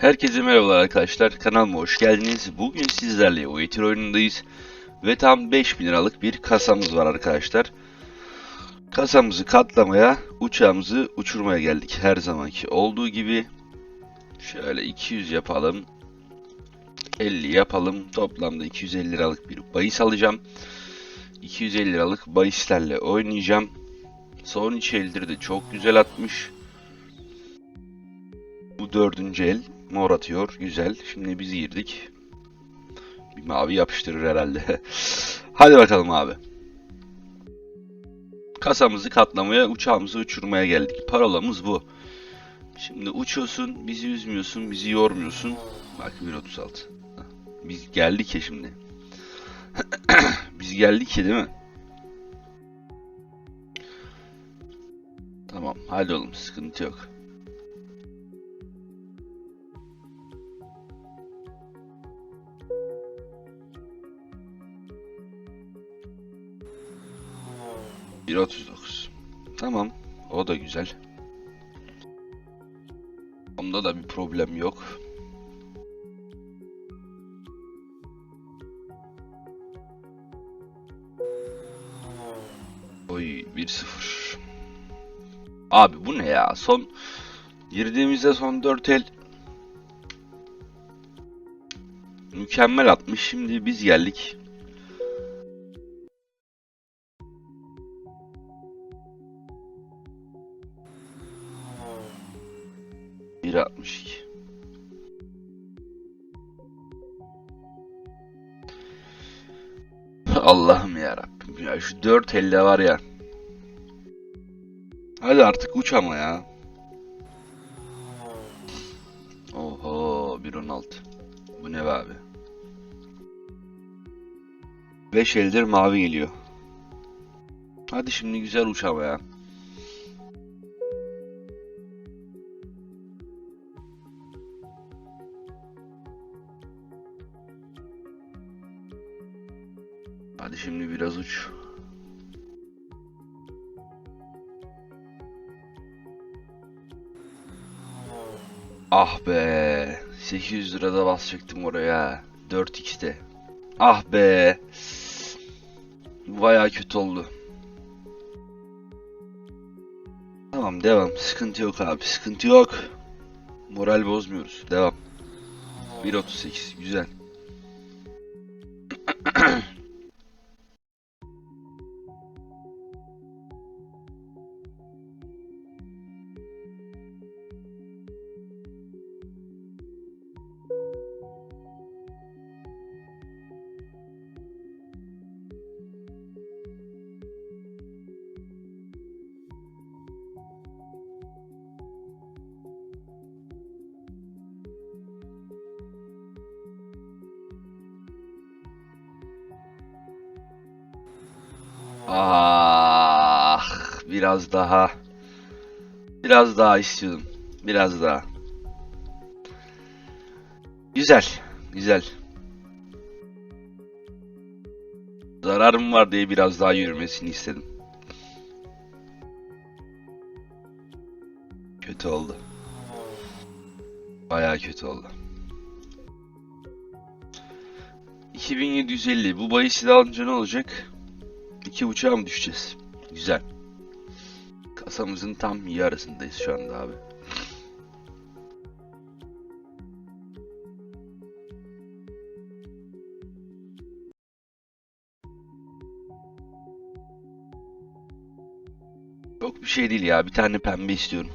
Herkese merhabalar arkadaşlar. Kanalıma hoş geldiniz. Bugün sizlerle Waiter oyunundayız. Ve tam 5000 liralık bir kasamız var arkadaşlar. Kasamızı katlamaya, uçağımızı uçurmaya geldik. Her zamanki olduğu gibi. Şöyle 200 yapalım. 50 yapalım. Toplamda 250 liralık bir bahis alacağım. 250 liralık bahislerle oynayacağım. Son iki eldir de çok güzel atmış. Bu dördüncü el. Mor atıyor. Güzel. Şimdi biz girdik. Bir mavi yapıştırır herhalde. Hadi bakalım abi. Kasamızı katlamaya, uçağımızı uçurmaya geldik. Parolamız bu. Şimdi uçuyorsun, bizi üzmüyorsun, bizi yormuyorsun. Bak 1.36. Biz geldik ya şimdi. Biz geldik ya değil mi? Tamam, hadi oğlum sıkıntı yok. Bir 39. Tamam. O da güzel. Onda da bir problem yok. 1-0. Abi bu ne ya? Son girdiğimizde son 4 el mükemmel atmış. Şimdi biz geldik. Bir 62. Allah'ım ya Rabbim ya şu dört elde var ya. Hadi artık uç ama ya. Oho 1.16. Bu ne be abi? 5 eldir mavi geliyor. Hadi şimdi güzel uç ama ya. Hadi şimdi biraz uç. Ah be. 800 lirada basacaktım oraya. 4x'te. Ah be. Baya kötü oldu. Tamam devam. Sıkıntı yok abi. Sıkıntı yok. Moral bozmuyoruz. Devam. 1.38. Güzel. Ah, biraz daha. Biraz daha istiyordum. Biraz daha. Güzel, güzel. Zararım var diye biraz daha yürümesini istedim. Kötü oldu. Bayağı kötü oldu. 2750. Bu bahisi de alınca ne olacak? İki buçuğa mı düşeceğiz? Güzel. Kasamızın tam yarısındayız şu anda abi. Çok bir şey değil ya. Bir tane pembe istiyorum.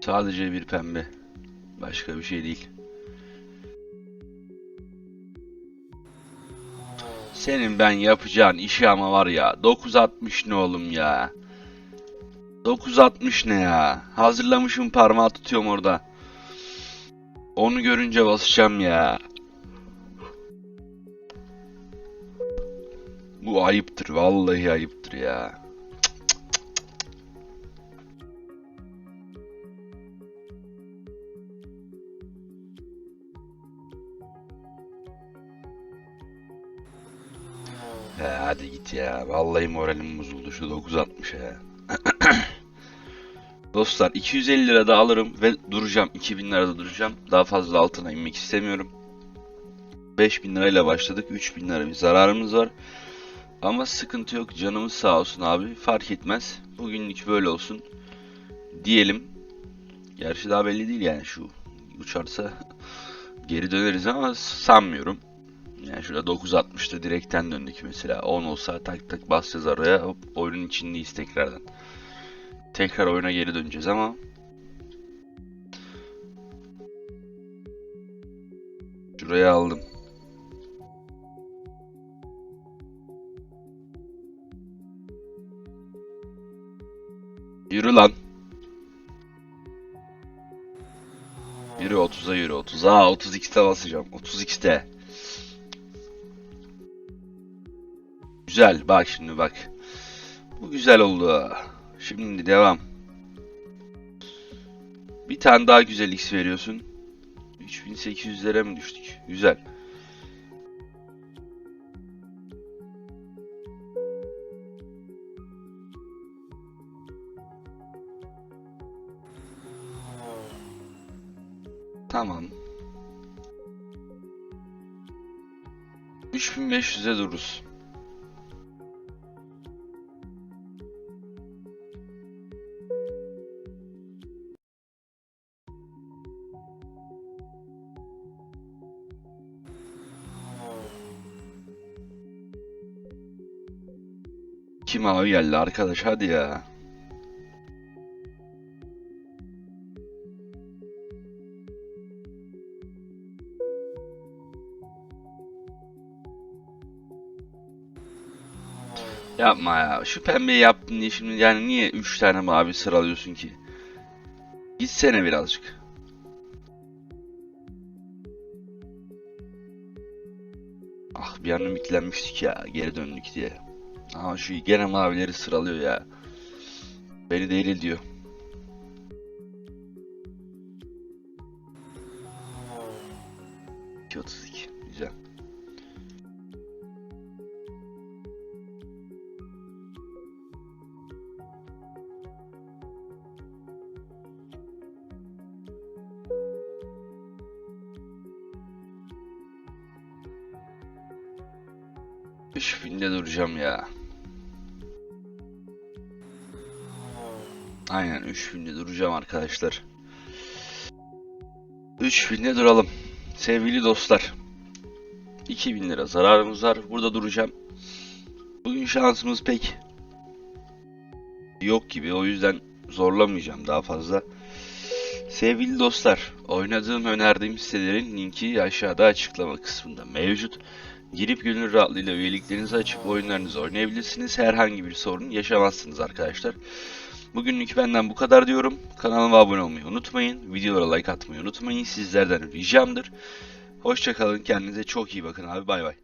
Sadece bir pembe. Başka bir şey değil. Senin ben yapacağın işi ama var ya 960 ne oğlum ya? 960 ne ya? Hazırlamışım parmağı tutuyorum orada. Onu görünce basacağım ya. Bu ayıptır vallahi ayıptır ya hadi git ya. Vallahi moralim bozuldu şu 960 ya. Dostlar 250 lira da alırım ve duracağım. 2000 lirada duracağım. Daha fazla altına inmek istemiyorum. 5000 lirayla başladık. 3000 lira bir zararımız var. Ama sıkıntı yok. Canımız sağ olsun abi. Fark etmez. Bugünlük böyle olsun. Diyelim. Gerçi daha belli değil yani şu uçarsa geri döneriz ama sanmıyorum. Yani şurada 9.60'da direkten döndük mesela. 10 olsa tak tak basacağız araya. Hop, oyunun içindeyiz tekrardan. Tekrar oyuna geri döneceğiz ama Şuraya aldım. Yürü lan. Yürü 30'a yürü 30'a 30x'te basacağım 30x'te. Güzel bak şimdi bak. Bu güzel oldu. Şimdi devam. Bir tane daha güzel x veriyorsun. 3800'lere mi düştük? Güzel. Tamam. 3500'e dururuz. Kim abi geldi arkadaş hadi ya. Yapma ya. Şu pembeyi yaptın diye şimdi yani niye 3 tane mavi sıralıyorsun ki? Gitsene birazcık. Ah bir an ümitlenmiştik ya geri döndük diye. Ama şu gene mavileri sıralıyor ya. Beni. İki otuz iki. Güzel. Üç binde duracağım ya. Aynen 3000'de duracağım arkadaşlar. 3000'de duralım. Sevgili dostlar. 2000 lira zararımız var. Burada duracağım. Bugün şansımız pek yok gibi. O yüzden zorlamayacağım daha fazla. Sevgili dostlar, oynadığım önerdiğim sitelerin linki aşağıda açıklama kısmında mevcut. Girip gönül rahatlığıyla üyeliklerinizi açıp oyunlarınızı oynayabilirsiniz. Herhangi bir sorun yaşamazsınız arkadaşlar. Bugünlük benden bu kadar diyorum. Kanalıma abone olmayı unutmayın. Videolara like atmayı unutmayın. Sizlerden ricamdır. Hoşçakalın. Kendinize çok iyi bakın abi. Bay bay.